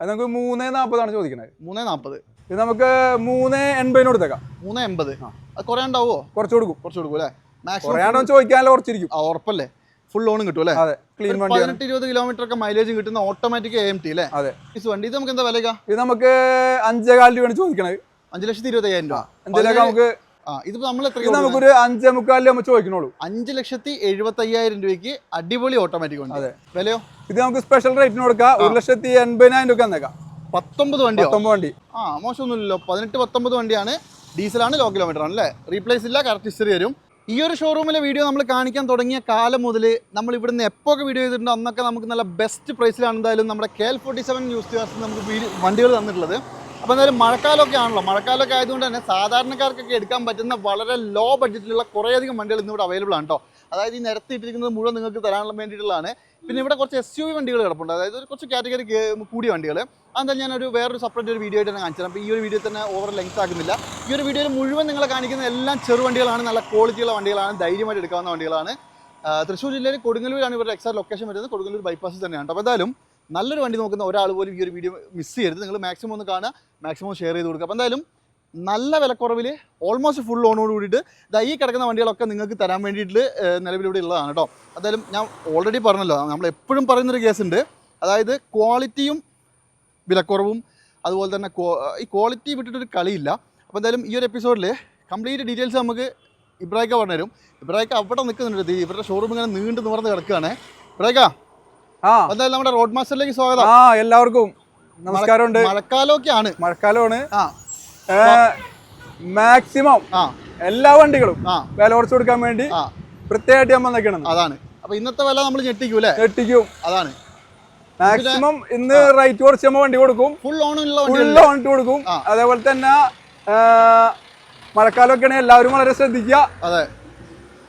അത് നമുക്ക് മൂന്ന് നാൽപ്പതാണ് ചോദിക്കുന്നത്. മൂന്ന് നാൽപ്പത് ഇത് നമുക്ക് മൂന്ന് എൺപതിന് കൊടുത്തേക്കാം. മൂന്ന് എൺപത്. അത് കുറേ ഉണ്ടാവുമോ? കുറച്ച് കൊടുക്കും. കുറച്ച് കൊടുക്കും അല്ലേ? മാക്സിമം ചോദിക്കാനല്ലോ കുറച്ചിരിക്കും. ആ ഉറപ്പല്ലേ? ഫുൾ ലോണും കിട്ടും അല്ലേ? അതെ ക്ലീൻ വണ്ടി പതിനെട്ട് ഇരുപത് കിലോമീറ്റർ ഒക്കെ മൈലേജ് കിട്ടുന്ന ഓട്ടോമാറ്റിക് എം ടി അല്ലേ? അതെ. ഇത് വണ്ടി ഇത് നമുക്ക് എന്താ വിലക ഇത് നമുക്ക് അഞ്ചേ കാൽ രൂപയാണ് ചോദിക്കണത്. അഞ്ച് ലക്ഷത്തി ഇരുപത്തയ്യായിരം രൂപ. എന്തെങ്കിലുമൊക്കെ നമുക്ക് ഇതിപ്പോ നമ്മൾ നമുക്കൊരു അഞ്ചേ മുക്കാലിൽ നമ്മൾ ചോദിക്കണുള്ളൂ. അഞ്ച് ലക്ഷത്തി എഴുപത്തി അയ്യായിരം രൂപയ്ക്ക് അടിപൊളി ഓട്ടോമാറ്റിക് വണ്ടി. അതെ. വിലയോ? ഇത് നമുക്ക് സ്പെഷ്യൽ റേറ്റിന് കൊടുക്കാം. ഒരു ലക്ഷത്തി എൺപതിനായിരം രൂപ എന്നേക്കാം പത്തൊമ്പത് വണ്ടി പത്തൊമ്പത് വണ്ടി. ആ മോശമൊന്നുമില്ലല്ലോ. പതിനെട്ട് പത്തൊമ്പത് വണ്ടിയാണ്. ഡീസലാണ് ലോ കിലോമീറ്റർ ആണ് അല്ലേ? റീപ്ലേസ് ഇല്ല കറക്റ്റ് ഹിസ്റ്ററി വരും. ഈ ഒരു ഷോറൂമിലെ വീഡിയോ നമ്മൾ കാണിക്കാൻ തുടങ്ങിയ കാലം മുതൽ നമ്മൾ ഇവിടുന്ന് എപ്പോഴൊക്കെ വീഡിയോ ചെയ്തിട്ടുണ്ടോ അന്നൊക്കെ നമുക്ക് നല്ല ബെസ്റ്റ് പ്രൈസിലാണ് എന്തായാലും നമ്മുടെ K L forty seven news നമുക്ക് വണ്ടികൾ തന്നിട്ടുള്ളത്. അപ്പോൾ എന്തായാലും മഴക്കാലമൊക്കെ ആണല്ലോ. മഴക്കാലമൊക്കെ ആയതുകൊണ്ട് തന്നെ സാധാരണക്കാർക്കൊക്കെ എടുക്കാൻ പറ്റുന്ന വളരെ ലോ ബഡ്ജറ്റിലുള്ള കുറേയധികം വണ്ടികൾ ഇന്നിവിടെ അവൈലബിൾ ആണ് കേട്ടോ അതായത് ഈ നിരത്തിയിട്ടിരിക്കുന്നത് മുഴുവൻ നിങ്ങൾക്ക് തരാനുള്ള വേണ്ടിയിട്ടുള്ളതാണ്. പിന്നെ ഇവിടെ കുറച്ച് എസ് യു വി വണ്ടികൾ കിടപ്പുണ്ട്. അതായത് കുറച്ച് കാറ്റഗറി കൂടിയ വണ്ടികൾ അതെന്താ ഞാനൊരു വേറൊരു സെപ്പറേറ്റ് ഒരു വീഡിയോ ആയിട്ട് തന്നെ കാണിച്ചത് അപ്പോൾ ഈ ഒരു വീഡിയോ തന്നെ ഓവർ ലെങ്ത് ആക്കുന്നില്ല. ഈ ഒരു വീഡിയോയിൽ മുഴുവൻ നിങ്ങളെ കാണിക്കുന്ന എല്ലാം ചെറു വണ്ടികളാണ്. നല്ല ക്വാളിറ്റിയുള്ള വണ്ടികളാണ്. ധൈര്യമായിട്ട് എടുക്കാവുന്ന വണ്ടികളാണ്. തൃശ്ശൂർ ജില്ലയിൽ കൊടുങ്ങല്ലൂരാണ് ഇവരുടെ എക്സാക്ട് ലൊക്കേഷൻ വരുന്നത്. കൊടുങ്ങല്ലൂർ ബൈപ്പാസിൽ തന്നെയാണ് അപ്പോൾ എന്തായാലും നല്ലൊരു വണ്ടി നോക്കുന്ന ഒരാൾ പോലും ഈ ഒരു വീഡിയോ മിസ് ചെയ്യരുത്. നിങ്ങൾ മാക്സിമം ഒന്ന് കാണുക മാക്സിമം ഷെയർ ചെയ്ത് കൊടുക്കുക. അപ്പോൾ എന്തായാലും നല്ല വിലക്കുറവിൽ ഓൾമോസ്റ്റ് ഫുൾ ലോണോട് കൂടിയിട്ട് ഇതാ ഈ കിടക്കുന്ന വണ്ടികളൊക്കെ നിങ്ങൾക്ക് തരാൻ വേണ്ടിയിട്ട് നിലവിലിവിടെ ഉള്ളതാണ് കേട്ടോ എന്തായാലും ഞാൻ ഓൾറെഡി പറഞ്ഞല്ലോ നമ്മൾ എപ്പോഴും പറയുന്നൊരു കേസുണ്ട് അതായത് ക്വാളിറ്റിയും വിലക്കുറവും അതുപോലെ തന്നെ ഈ ക്വാളിറ്റി വിട്ടിട്ടൊരു കളിയില്ല. അപ്പോൾ എന്തായാലും ഈ ഒരു എപ്പിസോഡിൽ കംപ്ലീറ്റ് ഡീറ്റെയിൽസ് നമുക്ക് ഇബ്രാഹിക്ക പറഞ്ഞുതരും. ഇബ്രാഹിക്ക അവിടെ നിൽക്കുന്നുണ്ട് ഇവരുടെ ഷോറൂം ഇങ്ങനെ നീണ്ടു നിവർന്ന് കിടക്കുകയാണ്. ഇബ്രാഹിക്ക എന്തായാലും നമ്മുടെ റോഡ് മാസ്റ്ററിലേക്ക് സ്വാഗതം. ആ എല്ലാവർക്കും നമസ്കാരമുണ്ട്. മഴക്കാലമൊക്കെയാണ്. മഴക്കാലമാണ്. മാക്സിമം എല്ലാ വണ്ടികളും വില കുറച്ച് കൊടുക്കാൻ വേണ്ടി പ്രത്യേകമായിട്ട് ഞാൻ വന്നേക്കണം അതാണ്. അപ്പൊ ഇന്നത്തെ വില നമ്മൾ ഞെട്ടിക്കും അല്ലേ? ഞെട്ടിക്കും. അതാണ്. മാക്സിമം ഇന്ന് റേറ്റ് കുറച്ച് നമ്മൾ വണ്ടി കൊടുക്കും. ഫുൾ ഓണുള്ള ഫുൾ വണ്ടി വണ്ടി കൊടുക്കും. അതേപോലെ തന്നെ മഴക്കാലമൊക്കെയാണെങ്കിൽ മഴക്കാലമൊക്കെ എല്ലാവരും വളരെ ശ്രദ്ധിക്കുക. അതെ.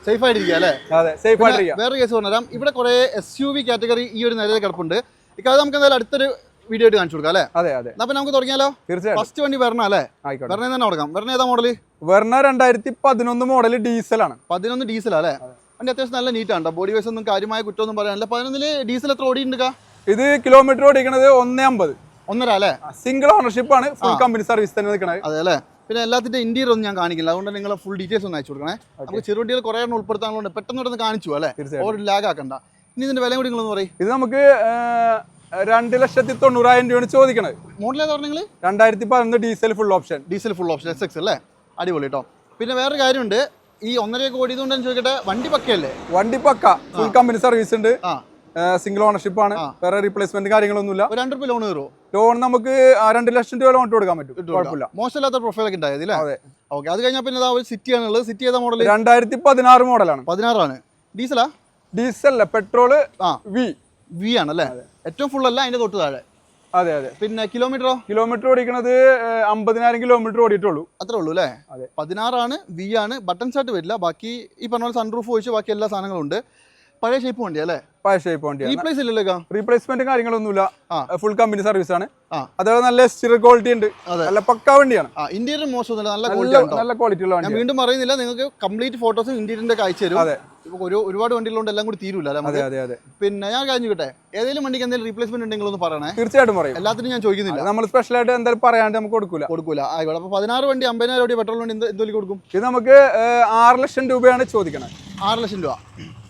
സേഫ് ആയിട്ടിരിക്കുക അല്ലേ? അതെ സേഫ് ആയിട്ടിരിക്കുക വേറെ കേസ് പറഞ്ഞുതരാം. ഇവിടെ കുറെ എസ് യു വി കാറ്റഗറി ഈ ഒരു നിലയിൽ കിടപ്പുണ്ട്. ഇക്കാലത്ത് നമുക്ക് എന്തായാലും അടുത്തൊരു വീഡിയോ ആയിട്ട് കാണിച്ചു കൊടുക്കാം അല്ലേ? അതെ അതെ. അപ്പൊ നമുക്ക് തുടങ്ങിയാലോ? തീർച്ചയായിട്ടും. ഫസ്റ്റ് വണ്ടി വരണം അല്ലേ? വരണേ തന്നെ തുടങ്ങാം വരണ ഏതാ മോഡൽ വെർണ രണ്ടായിരത്തി പതിനൊന്ന് മോഡൽ ആണ്. പതിനൊന്ന് ഡീസൽ അല്ലേ? വണ്ടി അത്യാവശ്യം നല്ല നീറ്റ് ആണ് ബോഡി വൈസ് ഒന്നും കാര്യമായ കുറ്റമൊന്നും പറയാനില്ല. പതിനൊന്നിൽ ഡീസൽ എത്ര ഓടിയിട്ടുണ്ട് ഇത് കിലോമീറ്റർ ഓടിക്കണത് ഒന്നേ അമ്പത്. ഒന്നര അല്ലേ? സിംഗിൾ ഓണർഷിപ്പ് ആണ്. ഫുൾ കമ്പനി സർവീസ് തന്നെ നിൽക്കണത് അതെ അല്ലേ? പിന്നെ എല്ലാത്തിന്റെ ഇന്റീരിയർ ഒന്നും ഞാൻ കാണിക്കില്ല. അതുകൊണ്ട് നിങ്ങൾ ഫുൾ ഡീറ്റെയിൽസ് ഒന്ന് അയച്ചു കൊടുക്കണേ. നമുക്ക് ചെറുവണ്ടികൾ കുറേ എണ്ണം ഉൾപ്പെടുത്താനുള്ളത് പെട്ടെന്ന് പെട്ടെന്ന് കാണിച്ചു അല്ലേ? ഒരു ലാഗ് ആക്കണ്ട. ഇനി ഇതിന്റെ വില കൂടി നിങ്ങൾ പറയും. ഇത് നമുക്ക് രണ്ട് ലക്ഷത്തി തൊണ്ണൂറായിരം രൂപയാണ് ചോദിക്കണത്. മോഡൽ ഏതാ നിങ്ങൾ രണ്ടായിരത്തി പതിനൊന്ന് diesel full option diesel full option S X അല്ലേ? അടിപൊളി കേട്ടോ പിന്നെ വേറൊരു കാര്യമുണ്ട്. ഈ ഒന്നര കോടി ഇതുകൊണ്ടെന്ന് ചോദിക്കട്ടെ വണ്ടി പക്കയല്ലേ? വണ്ടി പക്ക. ഫുൾ കമ്പനി സർവീസ് ഉണ്ട്. സിംഗിൾ ഓണർഷിപ്പ് ആണ്. വേറെ റീപ്ലേസ്മെന്റ് കാര്യങ്ങളൊന്നുമില്ല. രണ്ടു രൂപ ലോൺ കയറുമോ ലോൺ നമുക്ക് രണ്ട് ലക്ഷം രൂപ ലോൺ കൊടുക്കാൻ പറ്റും. കുഴപ്പമില്ല. മോശമില്ലാത്ത പ്രൊഫൈലൊക്കെ ഉണ്ടായത് അല്ലേ? അതെ. ഓക്കെ അത് കഴിഞ്ഞാൽ പിന്നെ ഒരു സിറ്റി ആണുള്ളത് സിറ്റി ഏതാ മോഡൽ രണ്ടായിരത്തി പതിനാറ് മോഡലാണ് പതിനാറാണ്. ഡീസലാ ഡീസൽ പെട്രോൾ ആ. വി വി ആണല്ലേ ഏറ്റവും ഫുൾ അല്ല അതിന്റെ തൊട്ട് താഴെ. അതെ അതെ. പിന്നെ കിലോമീറ്ററോ കിലോമീറ്റർ ഓടിക്കണത് അമ്പതിനായിരം കിലോമീറ്റർ ഓടിയിട്ടുള്ളൂ. അത്രേ ഉള്ളൂ അല്ലേ? അതെ. പതിനാറാണ് വി ആണ്. ബട്ടൺസ് ആയിട്ട് വരില്ല. ബാക്കി ഈ പറഞ്ഞ പോലെ സൺറൂഫ് ഒഴിച്ച് ബാക്കി എല്ലാ സാധനങ്ങളും ഉണ്ട്. പഴയ ഷേപ്പ് വണ്ടി അല്ലേ? പഴയ ഷേപ്പ് വണ്ടിയാണ് റീപ്ലേസ് ഇല്ലല്ലോ റീപ്ലേസ്മെന്റ് കാര്യങ്ങളൊന്നുമില്ല. ഫുൾ കമ്പനി സർവീസ് ആണ്. അതേപോലെ നല്ല എസ്റ്റീരിയർ ക്വാളിറ്റി ഉണ്ട്. നല്ല പക്കാ വണ്ടിയാണ്. ഇന്റീരിയർ മോശമൊന്നുമില്ല നല്ല നല്ല ക്വാളിറ്റി ഉള്ള വണ്ടി വീണ്ടും പറയുന്നില്ല നിങ്ങൾക്ക് കംപ്ലീറ്റ് ഫോട്ടോസും ഇന്റീരിയറിന്റെ കാഴ്ച തരും. അതെ. ഒരു ഒരുപാട് വണ്ടികളുണ്ട് എല്ലാം കൂടി തീരൂല അതെ അതെ അതെ. പിന്നെ ഞാൻ കഴിഞ്ഞു കിട്ടെ ഏതെങ്കിലും വണ്ടിക്ക് എന്തെങ്കിലും റീപ്ലേസ്മെന്റ് ഉണ്ടെങ്കിൽ ഒന്ന് പറയണേ. തീർച്ചയായിട്ടും പറയും. എല്ലാത്തിനും ഞാൻ ചോദിക്കുന്നില്ല. നമ്മൾ സ്പെഷ്യൽ ആയിട്ട് എന്തായാലും പറയാണ്ട് നമുക്ക് കൊടുക്കൂല. കൊടുക്കൂല. ആയിക്കോട്ടെ അപ്പൊ പതിനാറ് വണ്ടി അമ്പതിനായിരം രൂപ പെട്രോൾ വണ്ടി എന്ത് എന്തൊക്കെ കൊടുക്കും? ഇത് നമുക്ക് ആറ് ലക്ഷം രൂപയാണ് ചോദിക്കണത് ആറ് ലക്ഷം രൂപ.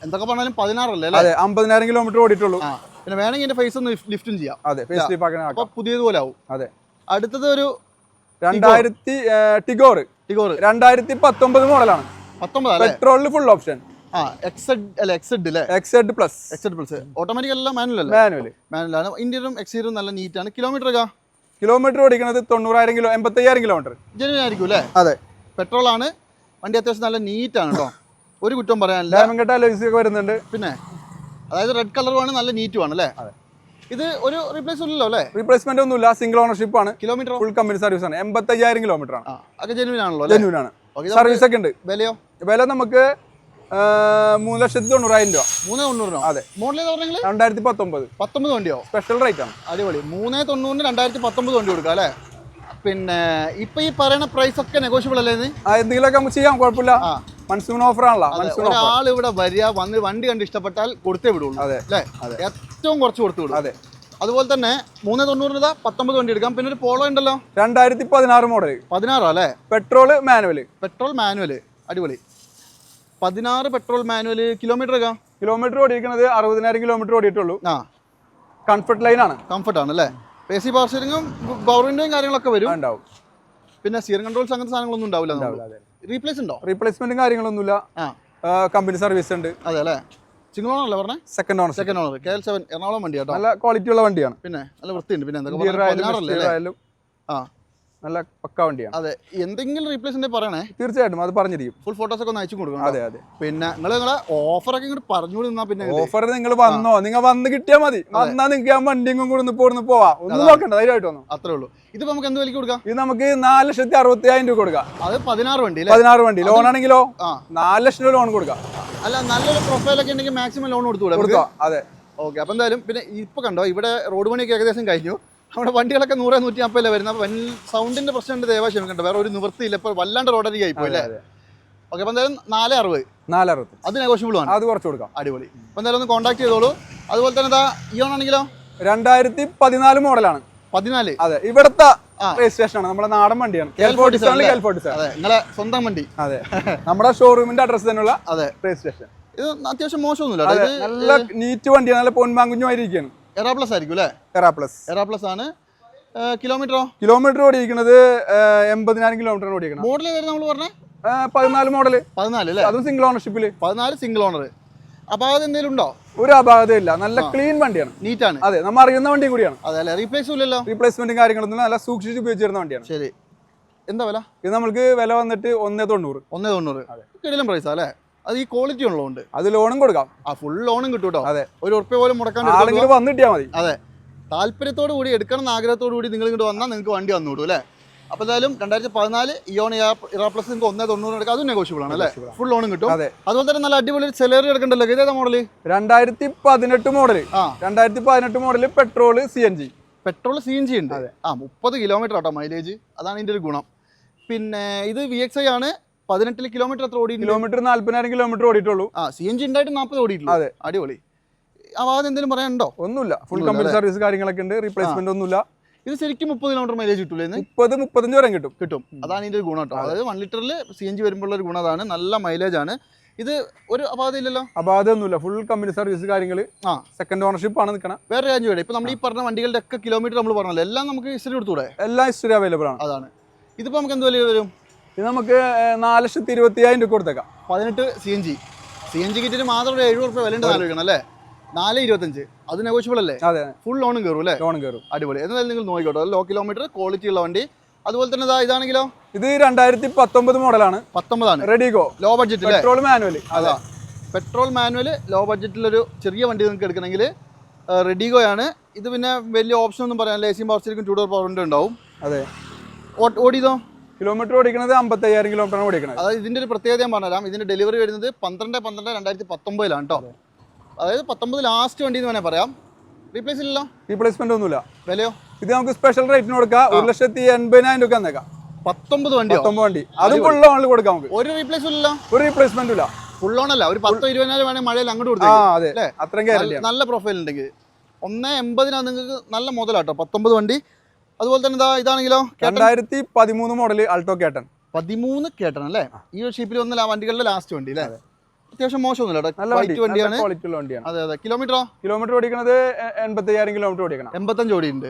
എന്തൊക്കെ പറഞ്ഞാലും പതിനാറല്ലേ അല്ലേ അതെ അമ്പതിനായിരം കിലോമീറ്റർ ഓടിയിട്ടുള്ളൂ. പിന്നെ വേണമെങ്കിൽ എന്റെ ഫേസ് ഒന്ന് ലിഫ്റ്റും ചെയ്യാം. അതെ ഫേസ് ലിഫ്റ്റ് ആക്കാൻ പുതിയതുപോലെ ആവും. അതെ. അടുത്തത് ഒരു രണ്ടായിരത്തി ടിഗോർ ടിഗോർ രണ്ടായിരത്തി പത്തൊമ്പത് മോഡലാണ്. പെട്രോളിൽ ഫുൾ ഓപ്ഷൻ ആ എക്സഡ് അല്ല എക്സഡ് അല്ലേ XZ plus XZ plus automatic അല്ല മാനുവൽ അല്ലേ? മാനുവൽ ആണ്. ഇന്റീരിയറും എക്സ്റ്റീരിയറും നല്ല നീറ്റാണ് കിലോമീറ്റർ ഒക്കെ? കിലോമീറ്റർ ഓടിക്കുന്നത് തൊണ്ണൂറായിരം കിലോ എൺപത്തയ്യായിരം കിലോമീറ്റർ ജെന്യൂൻ ആയിരിക്കും അല്ലേ? അതെ. പെട്രോൾ ആണ്. വണ്ടി അത്യാവശ്യം നല്ല നീറ്റാണ് കേട്ടോ ഒരു കുറ്റം പറയാനില്ല. ഡയമങ്കട്ട ലോയ്സ് ഒക്കെ വരുന്നുണ്ട്. പിന്നെ അതായത് റെഡ് കളറുമാണ് നല്ല നീറ്റുമാണ് അല്ലേ? അതെ. ഇത് ഒരു റീപ്ലേസ് ഇല്ലല്ലോ അല്ലേ? റീപ്ലേസ്മെന്റ് ഒന്നുമില്ല. സിംഗിൾ ഓണർഷിപ്പ് ആണ്. കിലോമീറ്റർ ഫുൾ കമ്പനി സർവീസ് ആണ്. എൺപത്തയ്യായിരം കിലോമീറ്റർ ആണ്. ഒക്കെ ജെന്യൂൻ ആണല്ലോ ജെനുവിൻ ആണ്. സർവീസ് ഒക്കെ ഉണ്ട്. വിലയോ? വില നമുക്ക് മൂന്ന് ലക്ഷത്തി തൊണ്ണൂറായിരം രൂപ. മൂന്ന് തൊണ്ണൂറിനോ? അതെ. മോഡൽ പറഞ്ഞെങ്കിൽ രണ്ടായിരത്തി പത്തൊമ്പത് പത്തൊമ്പത് വണ്ടിയോ? സ്പെഷ്യൽ റേറ്റ് ആണ്. അടിപൊളി. മൂന്ന് തൊണ്ണൂറിന് രണ്ടായിരത്തി പത്തൊമ്പത് വണ്ടി കൊടുക്കുക അല്ലേ? പിന്നെ ഇപ്പൊ ഈ പറയുന്ന പ്രൈസ് ഒക്കെ നെഗോഷ്യബിൾ അല്ലേ എന്തെങ്കിലുമൊക്കെ നമുക്ക് ചെയ്യാം കുഴപ്പമില്ല. മൺസൂൺ ഓഫർ ആണല്ലോ ഒരാൾ ഇവിടെ വരിക വന്ന് വണ്ടി കണ്ട് ഇഷ്ടപ്പെട്ടാൽ കൊടുത്തേ വിടുള്ളൂ അതെ അല്ലേ? അതെ. ഏറ്റവും കുറച്ച് കൊടുത്തു വിടും. അതെ. അതുപോലെ തന്നെ മൂന്ന് തൊണ്ണൂറിന് പത്തൊമ്പത് വണ്ടി എടുക്കാം. പിന്നെ ഒരു പോളോ ഉണ്ടല്ലോ? രണ്ടായിരത്തി പതിനാറ് മോഡൽ പതിനാറോ അല്ലേ? പെട്രോൾ മാനുവൽ പെട്രോൾ മാനുവൽ അടിപൊളി. പതിനാറ് പെട്രോൾ മാനുവൽ കിലോമീറ്റർ കിലോമീറ്റർ ഓടിയിരിക്കുന്നത് അറുപതിനായിരം കിലോമീറ്റർ ഓടിയിട്ടുള്ളൂ. ആ. കംഫർട്ട് ലൈൻ ആണ്. കംഫർട്ട് ആണ് അല്ലേ? എ സി പവർ സ്റ്റിയറിംഗും പവർ വിൻഡോയും കാര്യങ്ങളൊക്കെ വരും. ഉണ്ടാവും. പിന്നെ സ്റ്റിയറിംഗ് കൺട്രോൾസ് അങ്ങനത്തെ സാധനങ്ങളൊന്നും ഉണ്ടാവില്ല റീപ്ലേസ് ഉണ്ടോ? റീപ്ലേസ്മെന്റും കാര്യങ്ങളൊന്നുമില്ല. ആ. കമ്പനി സർവീസ് ഉണ്ട്. അതെ അല്ലേ? സിംഗിൾ ഓണർ അല്ലേ പറഞ്ഞേ? Second owner second owner K L seven Ernakulam വണ്ടിയാട്ടോ നല്ല ക്വാളിറ്റി ഉള്ള വണ്ടിയാണ്. പിന്നെ നല്ല വൃത്തിയുണ്ട്. പിന്നെ എന്തൊക്കെ ആ. നല്ല പക്ക വണ്ടിയാണ്. അതെ എന്തെങ്കിലും റീപ്ലേസ് പറയണേ. തീർച്ചയായിട്ടും അത് പറഞ്ഞിരിക്കും. ഫുൾ ഫോട്ടോസ് ഒക്കെ ഒന്ന് അയച്ചു കൊടുക്കണം അതെ അതെ. പിന്നെ നിങ്ങൾ നിങ്ങളെ ഓഫർ ഒക്കെ ഇങ്ങോട്ട് പറഞ്ഞു നിന്നാ പിന്നെ ഇത്. ഓഫർ നിങ്ങൾ വന്നോ? നിങ്ങൾ വന്ന് കിട്ടിയാൽ മതി. വന്നാ നിങ്ങൾക്ക് ആ വണ്ടിയും കൂടെ ഒന്ന് പോർന്ന് പോവാ. ഒന്നും നോക്കണ്ട ധൈര്യമായിട്ട് വന്നു. അത്രേ ഉള്ളൂ. ഇതിപ്പോ നമുക്ക് എന്ത് വിലക്ക് കൊടുക്കാം? ഇത് നമുക്ക് നാല് ലക്ഷത്തി അറുപത്തി ആയിരം രൂപ കൊടുക്കാം. അത് പതിനാറ് വണ്ടി പതിനാറ് വണ്ടി. ലോൺ ആണെങ്കിലോ ആ. നാല് ലക്ഷം രൂപ ലോൺ കൊടുക്കാം. അല്ല നല്ലൊരു പ്രൊഫൈൽ ഒക്കെ ഉണ്ടെങ്കിൽ മാക്സിമം ലോൺ കൊടുത്തു? കൊടുക്കാം അതെ. ഓക്കെ അപ്പൊ എന്തായാലും പിന്നെ ഇപ്പൊ കണ്ടോ ഇവിടെ റോഡ് പണിയൊക്കെ ഏകദേശം കഴിഞ്ഞു. നമ്മുടെ വണ്ടികളൊക്കെ നൂറ് നൂറ്റി അമ്പതിലെ വരുന്നത് അപ്പോൾ സൗണ്ടിന്റെ പ്രശ്നം ദേവാശം ക്ഷമിക്കണ്ട. വേറെ ഒരു നിവൃത്തിയില്ല. ഇപ്പോൾ വല്ലാണ്ട് റോഡരി ആയിപ്പോയി അല്ലേ. ഓക്കെ അപ്പൊ എന്തായാലും നാല് അറുപത്. നാല് അത് നെഗോഷ്യബിൾ ആണ്. അത് കുറച്ച് കൊടുക്കാം. അടിപൊളി. അപ്പൊ എന്തായാലും ഒന്ന് കോൺടാക്ട് ചെയ്തോളൂ. അതുപോലെ തന്നെ ഇതാ ഇയോൺ ആണെങ്കിലോ? രണ്ടായിരത്തി പതിനാല് മോഡലാണ്. പതിനാല്. അതെ ഇവിടുത്തെ. രജിസ്ട്രേഷൻ ആണ്. നമ്മുടെ നാടൻ വണ്ടിയാണ്. KL 47 അല്ലേ? കെൽ ഫോർട്ടി സെവൻ അതെ നിങ്ങളെ സ്വന്തം വണ്ടി. അതെ. നമ്മുടെ ഷോറൂമിന്റെ അഡ്രസ് തന്നെയുള്ള അതെ. രജിസ്ട്രേഷൻ ഇത് അത്യാവശ്യം മോശമൊന്നുമില്ല നല്ല നീറ്റ് വണ്ടിയാണ് നല്ല പൊന്മാങ്കുഞ്ഞുമായിരിക്കാണ് എറാ പ്ലസ് ആയിരിക്കും അല്ലേ? എറാ പ്ലസ് എറാ പ്ലസ് ആണ് കിലോമീറ്ററോ? കിലോമീറ്റർ ഓടിയിരിക്കുന്നത് എൺപതിനായിരം കിലോമീറ്റർ ഓടിക്കണം മോഡൽ വരുന്നത് നമ്മൾ പറഞ്ഞത് പതിനാല് മോഡൽ. പതിനാല് അല്ലേ? അതും സിംഗിൾ ഓണർഷിപ്പിൽ പതിനാല് സിംഗിൾ ഓണർ അപാകത എന്തെങ്കിലും ഉണ്ടോ? ഒരു അപാകതയില്ല നല്ല ക്ലീൻ വണ്ടിയാണ്. നീറ്റാണ്. അതെ നമ്മൾ അറിയുന്ന വണ്ടി കൂടിയാണ്. അതെ അല്ലേ? റീപ്ലേസും ഇല്ലല്ലോ? റീപ്ലേസ്മെന്റും കാര്യങ്ങളൊന്നും നല്ല സൂക്ഷിച്ച് ഉപയോഗിച്ചിരുന്ന വണ്ടിയാണ്. ശരി. എന്താ വില? ഇത് നമ്മൾക്ക് വില വന്നിട്ട് ഒന്നേ തൊണ്ണൂറ്. ഒന്നേ തൊണ്ണൂറ്. കിടിലും പ്രൈസാ അല്ലേ? അത് ഈ ക്വാളിറ്റി ഉള്ളതുകൊണ്ട്. അത് ലോണും കൊടുക്കാം. ആ ഫുൾ ലോണും കിട്ടും കേട്ടോ അതെ. ഒരു ഉറപ്പ് പോലും മുടക്കാൻ വന്നിട്ടാ മതി. അതെ. താല്പര്യത്തോടു കൂടി എടുക്കണം എന്ന ആഗ്രഹത്തോടു കൂടി നിങ്ങൾ ഇങ്ങോട്ട് വന്നാൽ നിങ്ങൾക്ക് വണ്ടി വന്നു വിടും അല്ലേ? അപ്പോൾ എന്തായാലും രണ്ടായിരത്തി പതിനാല് ഇയോൺ ഇറാ പ്ലസ് നിങ്ങൾക്ക് ഒന്നേ തൊണ്ണൂറ് എടുക്കാം. അതും നെഗോഷ്യബിൾ ആണ് അല്ലേ? ഫുൾ ലോണും കിട്ടും. അതെ. അതുപോലെ തന്നെ നല്ല അടിപൊളി സെലറി എടുക്കണ്ടല്ലോ ഇതേതാ മോഡൽ രണ്ടായിരത്തി പതിനെട്ട് മോഡൽ ആ. രണ്ടായിരത്തി പതിനെട്ട് model petrol C N G petrol C N G ഉണ്ട്. ആ മുപ്പത് കിലോമീറ്റർ ആട്ടോ മൈലേജ് അതാണ് ഇതിന്റെ ഒരു ഗുണം. പിന്നെ ഇത് വി എക്സ് ഐ ആണ്. പതിനെട്ടിൽ കിലോമീറ്റർ എത്ര ഓടി കിലോമീറ്റർ നാല്പതിനായിരം കിലോമീറ്റർ ഓടിയിട്ടുള്ളൂ. ആ സി എൻ ജി ഉണ്ടായിട്ട് നാൽപ്പത് ഓടിയിട്ടുള്ളൂ? അതെ. അടിപൊളി. ഭാഗത്ത് എന്തെങ്കിലും പറയാനുണ്ടോ ഒന്നുമില്ല. ഫുൾ കമ്പനി സർവീസ് കാര്യങ്ങളൊക്കെ ഉണ്ട്. റീപ്ലേസ്മെന്റ് ഒന്നുമില്ല. ഇത് ശരിക്കും മുപ്പത് കിലോമീറ്റർ മൈലേജ് കിട്ടൂലേ? മുപ്പത് മുപ്പത്തഞ്ച് വരെ കിട്ടും. കിട്ടും. അതാണ് ഇതിന്റെ ഒരു ഗുണം കേട്ടോ. അതായത് വൺ ലിറ്ററിൽ സി എൻ ജി വരുമ്പോഴുള്ള ഒരു ഗുണം അതാണ്. നല്ല മൈലേജ് ആണ്. ഇത് ഒരു അപാധ ഇല്ലല്ലോ അപാകതൊന്നുമില്ല ഫുൾ കമ്പനി സർവീസ് കാര്യങ്ങൾ ആ. സെക്കൻഡ് ഓണർഷിപ്പ് ആണ് നിൽക്കണം വേറെ കാര്യം വേണം ഇപ്പൊ നമ്മൾ ഈ പറഞ്ഞ വണ്ടികളുടെ ഒക്കെ കിലോമീറ്റർ നമ്മൾ പറഞ്ഞല്ലോ. എല്ലാം നമുക്ക് ഹിസ്റ്ററി കൊടുത്തൂടെ? എല്ലാ ഹിസ്റ്ററി അവൈലബിൾ ആണ്. അതാണ്. ഇതിപ്പോ നമുക്ക് എന്ത് വില വരും? ഇത് നമുക്ക് നാല് ലക്ഷത്തി ഇരുപത്തി അയ്യായിരം രൂപ കൊടുത്തേക്കാം. പതിനെട്ട് C N G C N G കിറ്റിന് മാത്രം ഒരു എഴുപത് റുപ്യ വില ഉണ്ട് ആലോചിക്കണം അല്ലേ? നാല് ഇരുപത്തഞ്ച്. അത് നെഗോഷ്യബിൾ അല്ലേ? അതെ ഫുൾ ലോണും കയറും അല്ലേ? ലോണും കയറും. അടിപൊളി. എന്തായാലും നിങ്ങൾ നോക്കിക്കോട്ടോ. ലോ കിലോമീറ്റർ ക്വാളിറ്റി ഉള്ള വണ്ടി. അതുപോലെ തന്നെ ഇതാ ഇതാണെങ്കിലോ? ഇത് രണ്ടായിരത്തി പത്തൊമ്പത് മോഡലാണ്. പത്തൊമ്പതാണ്. Redigo low budget petrol manual അതാ. പെട്രോൾ മാനുവൽ ലോ ബഡ്ജറ്റിലൊരു ചെറിയ വണ്ടി നിങ്ങൾക്ക് എടുക്കണമെങ്കിൽ റെഡിഗോയാണ് ഇത് പിന്നെ വലിയ ഓപ്ഷൻ ഒന്നും പറയാനില്ല. എ സി പവർ സ്റ്റിക്കും ടൂ ഡോർ പവർ ഉണ്ടാവും. അതെ. ഓടിയതോ? കിലോമീറ്റർ ഓടിക്കുന്നത് അമ്പത്തയ്യായിരം കിലോമീറ്റർ ഓടിക്കുന്നത് അതായത് ഇതിന്റെ ഒരു പ്രത്യേകത ഞാൻ പറഞ്ഞുതരാം. ഇതിന്റെ ഡെലിവറി വരുന്നത് പന്ത്രണ്ട് പന്ത്രണ്ട് രണ്ടായിരത്തി പത്തൊമ്പതിലാണ് കേട്ടോ അതായത് പത്തൊമ്പത് ലാസ്റ്റ് വണ്ടി എന്ന് വേണേൽ പറയാം. റീപ്ലേസ് ഇല്ലല്ലോ? റീപ്ലേസ്മെന്റ് ഒന്നുമില്ല. വിലയോ? ഇത് നമുക്ക് സ്പെഷ്യൽ റേറ്റിന് കൊടുക്കാം. ഒരു ലക്ഷത്തി എൺപതിനായിരം രൂപ എന്നേക്കാം പത്തൊമ്പത് വണ്ടി പത്തൊമ്പത് വണ്ടി. അതും ഫുൾ ഓണിൽ കൊടുക്കാം നമുക്ക്. ഒരു റീപ്ലേസ് ഇല്ലല്ലോ? ഒരു റീപ്ലേസ്മെന്റ് ഇല്ല. ഫുൾ ഓൺ അല്ല. ഒരു പത്തോ ഇരുപതിനായിരം വേണേൽ മഴയിൽ അങ്ങോട്ട് അല്ലേ? അത്രയും നല്ല പ്രൊഫൈൽ ഉണ്ടെങ്കിൽ. ഒന്ന് എൺപതിനാണ് നിങ്ങൾക്ക് നല്ല മുതലാട്ടോ പത്തൊമ്പത് വണ്ടി. അതുപോലെ തന്നെ ഇതാ ഇതാണെങ്കിലോ രണ്ടായിരത്തി പതിമൂന്ന് മോഡൽ അൾട്ടോ കേട്ടൻ പതിമൂന്ന് കേട്ടൺ അല്ലേ? ഈ ഒരു ഷീപ്പിൽ വന്ന വണ്ടികളുടെ ലാസ്റ്റ് വണ്ടി അല്ലേ? അത്യാവശ്യം മോശമൊന്നുമില്ല നല്ല വണ്ടിയാണ്. ക്വാളിറ്റി ഉള്ള വണ്ടിയാണ്. അതെ അതെ. കിലോമീറ്ററോ കിലോമീറ്റർ ഓടിക്കുന്നത് എൺപത്തയ്യായിരം കിലോമീറ്റർ ഓടിക്കണം. എൺപത്തഞ്ച് ഓടി ഉണ്ട്